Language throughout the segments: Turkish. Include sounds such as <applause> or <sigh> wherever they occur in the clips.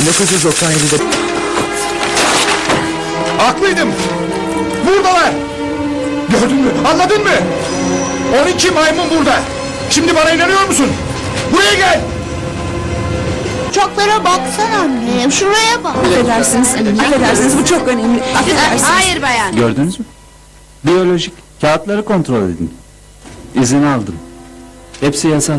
1997'de... Haklıydım. Buradalar. Gördün mü? Anladın mı? 12 maymun burada. Şimdi bana inanıyor musun? Buraya gel. Çoklara baksana annem. Şuraya bak. Affedersiniz, affedersiniz bu çok önemli. <laughs> Affedersiniz. Hayır bayan. Gördünüz mü? Biyolojik. Kağıtları kontrol edin. İzin aldım. Hepsi yasal.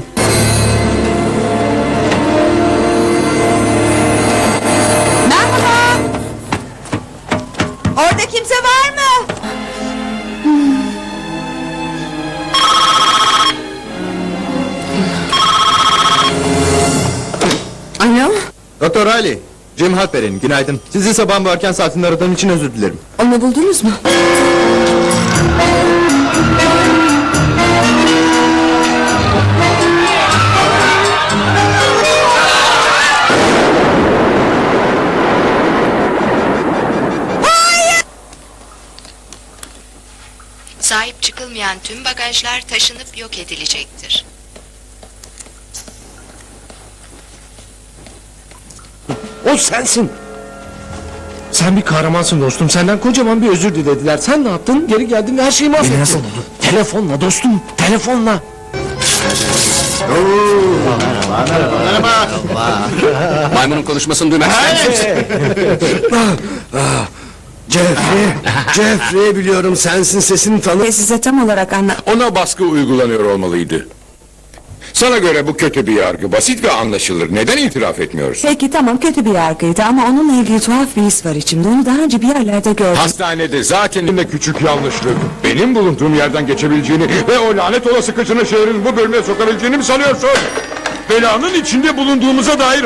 Orada kimse var mı? Alo, Doktor Ali. Cem Halper'in günaydın. Sizi sabahın bu erken saatinde aradığım için özür dilerim. onu buldunuz mu? Sahip çıkılmayan tüm bagajlar taşınıp yok edilecektir. O sensin. Sen bir kahramansın dostum. Senden kocaman bir özür dilediler. Sen ne yaptın? Geri geldin ve her şeyi mahvettin. Nasıl oldu? Telefonla dostum. Telefonla. Maymunun konuşmasını duymak Jeffrey. Jeffrey biliyorum sensin sesini tanı. Ve size tam olarak anla... Ona baskı uygulanıyor olmalıydı. Sana göre bu kötü bir yargı. Basit ve anlaşılır. Neden itiraf etmiyorsun? Peki tamam kötü bir yargıydı ama onunla ilgili tuhaf bir his var içimde. Onu daha önce bir yerlerde gördüm. Hastanede zaten de küçük yanlışlık. Benim bulunduğum yerden geçebileceğini ve o lanet olası kıçını şehrin bu bölümüne sokabileceğini mi sanıyorsun? Belanın içinde bulunduğumuza dair